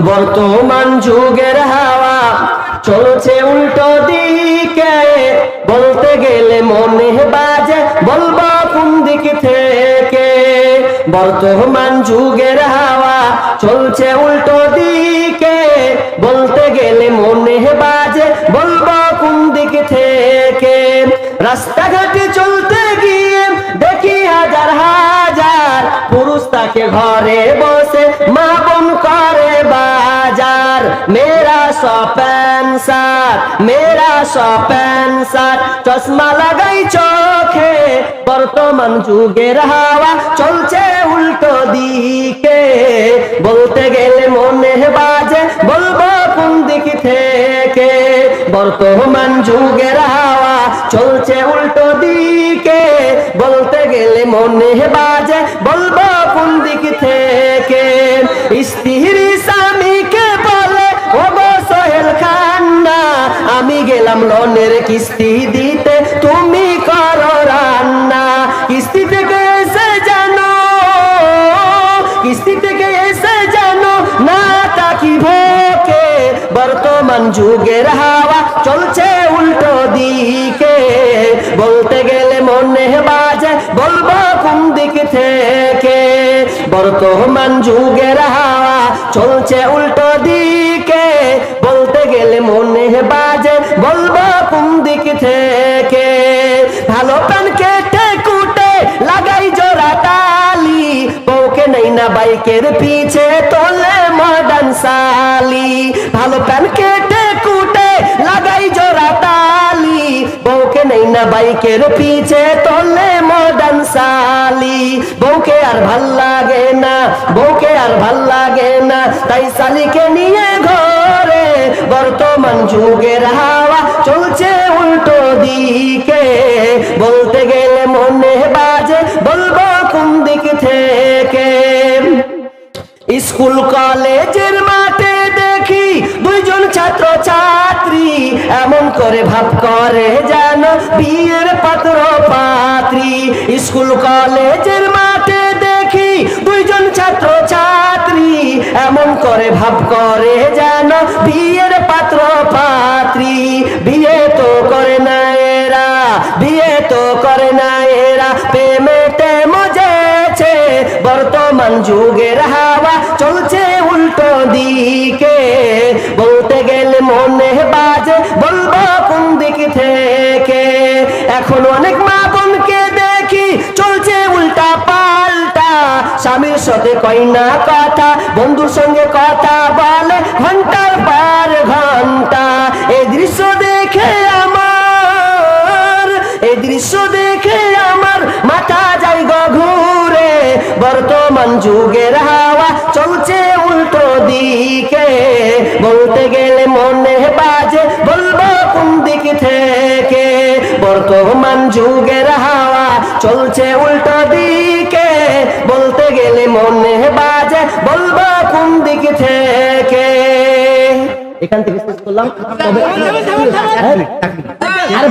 বর্তমান যুগের হাওয়া চলছে উল্টো দিকে। বলতে গেলে মনে বাজে, বলব কোন দিক থেকে? বর্তমান যুগের হাওয়া চলছে উল্টো দিকে। বলতে গেলে মনে বাজে, বলব কোন দিক থেকে? রাস্তাঘাটে চলতে গিয়ে দেখি হাজার হাজার পুরুষ তাকে ঘরে বসে, মা বাজার মেরা সপেন সপেন্সার মেরা সপেন সপেন্সার চশমা লাগাই চোখে, বর্তমান যুগের হাওয়া চলছে উল্টো দিকে। বলতে গেলে মনে বাজে, বলব কোন দিক থেকে? বর্তমান যুগের হাওয়া চলছে উল্টো দিকে। বলতে গেলে মনে বাজে, বলব কোন দিক থেকে? স্ত্রী কিস্তি দিতে তুমি করো রান্না। কিস্তি থেকে এসে জানো, কিস্তি থেকে এসে জানো, না তাকি ভোকে। বর্তমান যুগের হাওয়া চলছে উল্টো দিকে। বলতে গেলে মনে বাজে, বলব কোন দিক থেকে? বর্তমান যুগের হাওয়া চলছে উল্টো দিকে। বলতে গেলে মনে বাজে, বলব কোন দিক থেকে? ভালো প্যান কেটে কুটে লাগাই জোড়া তালি, বউকে নেই না বাইকের পিছে তোলে মডার্ন সালি। ভালো প্যান কেটে কুটে লাগাই জোড়া তালি, বউকে নেই না বাইকের পিছে তোলে মডার্ন সালি। বউকে আর ভালো লাগে না, বউকে আর ভালো লাগে না, তাই সালিকে নিয়ে ঘরে বর্তমান যুগের হাওয়া চলছে উল্টো দিকে। বলতে গেলে মনে বাজে, বলব কোন দিক থেকে? স্কুল, কলেজের মাঠে দেখি দুইজন ছাত্র ছাত্রী এমন করে ভাব করে যেন বিয়ের পাত্র পাত্রী স্কুল, কলেজের মাঠে দেখি দুইজন ছাত্র ছাত্রী এমন করে ভাব করে যেন বিয়ের পাত্র পাত্রী। বিয়ে তো করে না এরা, বিয়ে তো করে না এরা। প্রেমেতে মজেছে বর্তমান যুগের হাওয়া, চলছে উল্টো দিকে। বলতে গেলে মনে বাজে, বলব কোন দিক থেকে? এখন অনেক স্বামীর সাথে কয় না কথা, বন্ধুর সঙ্গে কথা বলে ঘণ্টার পর ঘণ্টা। এই দৃশ্য দেখে আমার এই দৃশ্য দেখে আমার মাথা যাই ঘুরে। বর্তমান যুগের হাওয়া চলছে উল্টো দিকে। বলতে গেলে মনে বাজে, বলব কোন দিক থেকে? বর্তমান যুগের হাওয়া চলছে উল্টো দিকে। বলতে গেলে মনে বাজে বলব কোন দিক থেকে? এখান থেকে শেষ করলাম। তবে হ্যাঁ? আরে